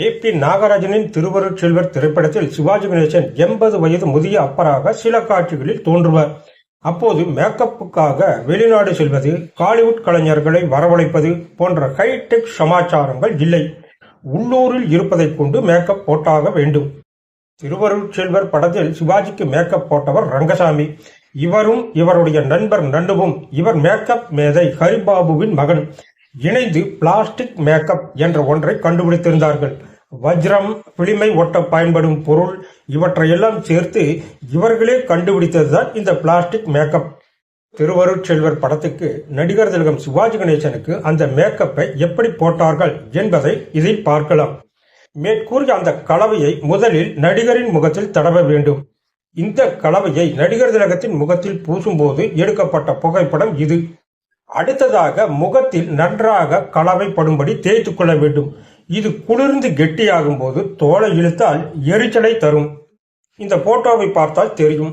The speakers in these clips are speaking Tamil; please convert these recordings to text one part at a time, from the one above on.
ஏ பி நாகராஜனின் திருவருட்செல்வர் திரைப்படத்தில் சிவாஜி கணேசன் எண்பது வயது முதிய அப்பராக சில காட்சிகளில் தோன்றுவார். அப்போது மேக்கப்புக்காக வெளிநாடு செல்வது காலிவுட் கலைஞர்களை வரவழைப்பது போன்ற ஹைடெக் சமாச்சாரங்கள் இல்லை. உள்ளூரில் இருப்பதைக் கொண்டு மேக்கப் போட்டாக வேண்டும். திருவருட்செல்வர் படத்தில் சிவாஜிக்கு மேக்கப் போட்டவர் ரங்கசாமி. இவரும் இவருடைய நண்பர் நண்டுவும் இவர் மேக்கப் மேதை ஹரிபாபுவின் மகன். இணைந்து பிளாஸ்டிக் மேக்கப் என்ற ஒன்றை கண்டுபிடித்திருந்தார்கள். வஜ்ரம் பிளிமை ஒட்ட பயன்படும் பொருள் இவற்றையெல்லாம் சேர்த்து இவர்களே கண்டுபிடித்ததுதான் இந்த பிளாஸ்டிக் மேக்கப். திருவருட் செல்வர் படத்துக்கு நடிகர் திலகம் சிவாஜி கணேசனுக்கு அந்த மேக்கப்பை எப்படி போட்டார்கள் என்பதை இதில் பார்க்கலாம். மேற்கூறிய அந்த கலவையை முதலில் நடிகரின் முகத்தில் தடவ வேண்டும். இந்த கலவையை நடிகர் திலகத்தின் முகத்தில் பூசும்போது எடுக்கப்பட்ட புகைப்படம் இது. அடுத்ததாக முகத்தில் நன்றாக கலவைப்படும்படி தேய்த்து கொள்ள வேண்டும். இது குளிர்ந்து கெட்டியாகும் போது தோலை இழுத்தால் எரிச்சலை தரும். இந்த போட்டோவை பார்த்தால் தெரியும்.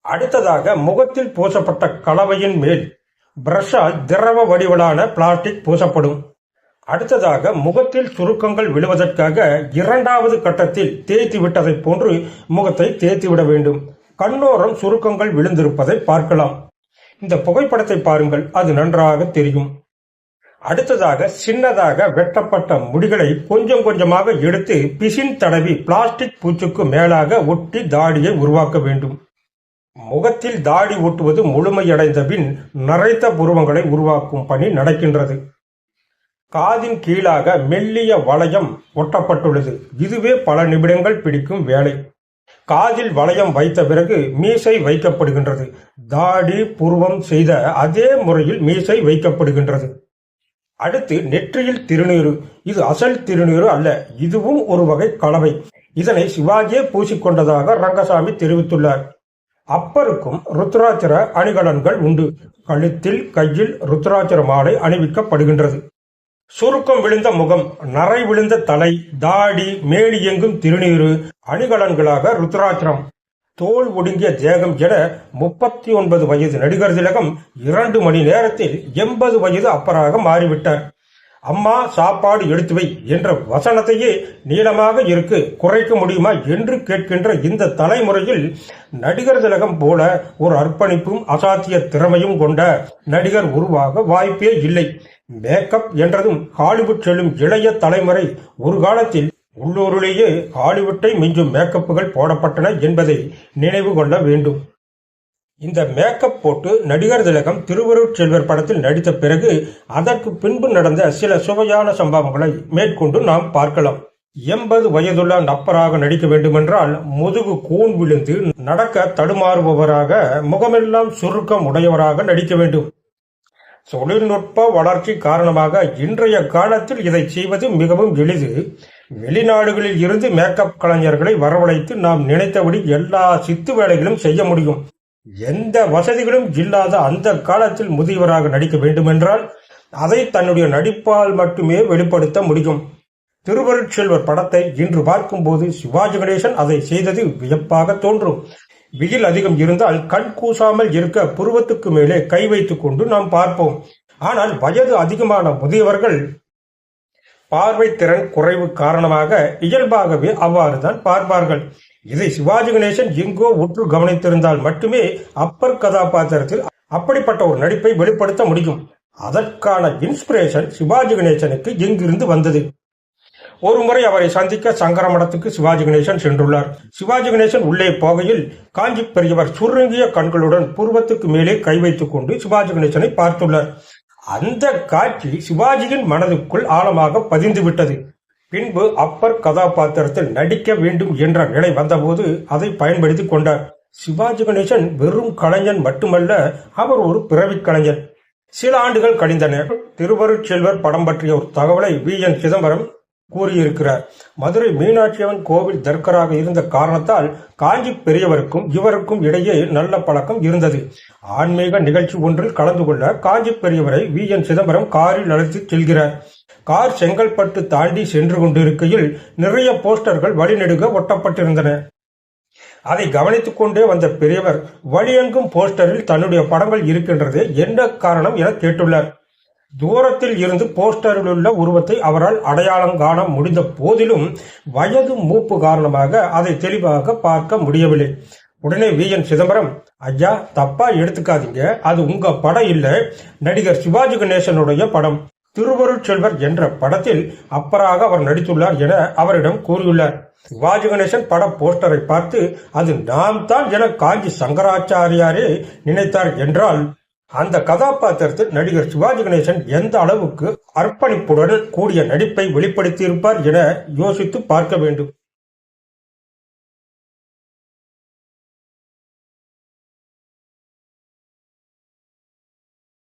அடுத்ததாக முகத்தில் பூசப்பட்ட கலவையின் மேல் பிரஷால் திரவ வடிவிலான பிளாஸ்டிக் பூசப்படும். அடுத்ததாக முகத்தில் சுருக்கங்கள் விழுவதற்காக இரண்டாவது கட்டத்தில் தேய்த்து விட்டதைப் போன்று முகத்தை தேய்த்து விட வேண்டும். கண்ணோரம் சுருக்கங்கள் விழுந்திருப்பதை பார்க்கலாம். இந்த புகைப்படத்தை பாருங்கள் அது நன்றாக தெரியும். அடுத்ததாக சின்னதாக வெட்டப்பட்ட முடிகளை கொஞ்சம் கொஞ்சமாக எடுத்து பிசின் தடவி பிளாஸ்டிக் பூச்சுக்கு மேலாக ஒட்டி தாடியை உருவாக்க வேண்டும். முகத்தில் தாடி ஒட்டுவது முழுமையடைந்த பின் நரைத்த புருவங்களை உருவாக்கும் பணி நடக்கின்றது. காதின் கீழாக மெல்லிய வளையம் ஒட்டப்பட்டுள்ளது. இதுவே பல நிமிடங்கள் பிடிக்கும் வேலை. காதில் வளையம் வைத்த பிறகு மீசை வைக்கப்படுகின்றது. தாடி புருவம் செய்த அதே முறையில் மீசை வைக்கப்படுகின்றது. அடுத்து நெற்றியில் திருநீறு. இது அசல் திருநீறு அல்ல இதுவும் ஒரு வகை கலவை. இதனை சிவாஜியே பூசிக்கொண்டதாக ரங்கசாமி தெரிவித்துள்ளார். அப்பருக்கும் ருத்ராட்சர அணிகலன்கள் உண்டு. கழுத்தில் கையில் ருத்ராட்சர மாலை அணிவிக்கப்படுகின்றது. சுருக்கம் விழுந்த முகம் நரை விழுந்த தலை தாடி மேலி எங்கும் திருநீறு அணிகலன்களாக ருத்ராட்சரம். தோல் ஒடுங்கிய தேகம் என முப்பத்தி ஒன்பது வயது நடிகர் திலகம் இரண்டு மணி நேரத்தில் எண்பது வயது அப்பராக மாறிவிட்டார். அம்மா சாப்பாடு எடுத்து வை என்ற வசனத்தையே நீளமாக இருக்கு குறைக்க முடியுமா என்று கேட்கின்ற இந்த தலைமுறையில் நடிகர் திலகம் போல ஒரு அர்ப்பணிப்பும் அசாத்திய திறமையும் கொண்ட நடிகர் உருவாக வாய்ப்பே இல்லை. மேக்கப் என்றதும் ஹாலிவுட் செல்லும் இளைய தலைமுறை ஒரு காலத்தில் உள்ளூரிலேயே ஹாலிவுட்டை மிஞ்சும் மேக்கப்புகள் போடப்பட்டன என்பதை நினைவு கொள்ள வேண்டும். இந்த மேக்கப் போட்டு நடிகர் திலகம் திருவருட் செல்வர் படத்தில் நடித்த பிறகு அதற்கு பின்பு நடந்த சில சுவையான சம்பவங்களை மேற்கொண்டு நாம் பார்க்கலாம். எண்பது வயதுள்ள நப்பராக நடிக்க வேண்டுமென்றால் முதுகு கூன் விழுந்து நடக்க தடுமாறுபவராக முகமெல்லாம் சுருக்கம் உடையவராக நடிக்க வேண்டும். தொழில்நுட்ப வளர்ச்சி காரணமாக இன்றைய காலத்தில் இதை செய்வது மிகவும் எளிது. வெளிநாடுகளில் இருந்து மேக்கப் கலைஞர்களை வரவழைத்து நாம் நினைத்தபடி எல்லா சித்து வேலைகளும் செய்ய முடியும். எந்த வசதிகளும் இல்லாத அந்த காலத்தில் முதியவராக நடிக்க வேண்டுமென்றால் அதை தன்னுடைய நடிப்பால் மட்டுமே வெளிப்படுத்த முடியும். திருவருட்செல்வர் படத்தை இன்று பார்க்கும்போது சிவாஜி கணேசன் அதை செய்தது வியப்பாக தோன்றும். வெயில் அதிகம் இருந்தால் கண் கூசாமல் இருக்க புருவத்துக்கு மேலே கை வைத்துக் கொண்டு நாம் பார்ப்போம். ஆனால் வயது அதிகமான முதியவர்கள் பார்வை திறன் குறைவு காரணமாக இயல்பாகவே அவ்வாறுதான் பார்ப்பார்கள். இதை சிவாஜி கணேசன் எங்கோ உற்று கவனித்திருந்தால் மட்டுமே அப்பர் கதாபாத்திரத்தில் அப்படிப்பட்ட ஒரு நடிப்பை வெளிப்படுத்த முடியும். அதற்கான இன்ஸ்பிரேஷன் சிவாஜி கணேசனுக்கு எங்கிருந்து வந்தது? ஒரு முறை அவரை சந்திக்க சங்கர மடத்துக்கு சிவாஜி கணேசன் சென்றுள்ளார். சிவாஜி கணேசன் உள்ளே போகையில் காஞ்சி பெரியவர் சுருங்கிய கண்களுடன் பூர்வத்துக்கு மேலே கை வைத்துக் கொண்டு சிவாஜி கணேசனை பார்த்துள்ளார். அந்த காட்சி சிவாஜியின் மனதுக்குள் ஆழமாக பதிந்து விட்டது பின்பு அப்பர் கதாபாத்திரத்தில் நடிக்க வேண்டும் என்ற நிலை வந்தபோது அதை பயன்படுத்தி கொண்டார். சிவாஜி கணேசன் வெறும் கலைஞன் மட்டுமல்ல அவர் ஒரு பிறவி கலைஞர். சில ஆண்டுகள் கழிந்தன திருவருட்செல்வர் படம் பற்றிய ஒரு தகவலை வி என் சிதம்பரம் கூறியிருக்கிறார். மதுரை மீனாட்சியம்மன் கோவில் தர்கராக இருந்த காரணத்தால் காஞ்சி பெரியவருக்கும் இவருக்கும் இடையே நல்ல பழக்கம் இருந்தது. ஆன்மீக நிகழ்ச்சி ஒன்றில் கலந்து கொள்ள காஞ்சி பெரியவரை வி. என். சிதம்பரம் காரில் அழைத்து செல்கிறார். கார் செங்கல்பட்டு தாண்டி சென்று கொண்டிருக்கையில் நிறைய போஸ்டர்கள் வழிநெடுக ஒட்டப்பட்டிருந்தன. அதை கவனித்துக் கொண்டே வந்த பெரியவர் வழியெங்கும் போஸ்டரில் தன்னுடைய படங்கள் இருக்கின்றது என்ன காரணம் என கேட்டுள்ளார். தூரத்தில் இருந்து போஸ்டரில் உள்ள உருவத்தை அவரால் அடையாளம் காண முடிந்த போதிலும் வயது மூப்பு காரணமாக அதை தெளிவாக பார்க்க முடியவில்லை. உடனே வி. என். சிதம்பரம் ஐயா தப்பா எடுத்துக்காதீங்க. அது உங்க படம் இல்ல. நடிகர் சிவாஜி கணேசனுடைய படம். திருவருட்செல்வர் என்ற படத்தில் அப்பராக அவர் நடித்துள்ளார் என அவரிடம் கூறியுள்ளார். சிவாஜி கணேசன் பட போஸ்டரை பார்த்து அது நாம் தான் என காஞ்சி சங்கராச்சாரியாரே நினைத்தார் என்றால் அந்த கதாபாத்திரத்தில் நடிகர் சிவாஜி கணேசன் எந்த அளவுக்கு அர்ப்பணிப்புடன் கூடிய நடிப்பை வெளிப்படுத்தியிருப்பார் என யோசித்து பார்க்க வேண்டும்.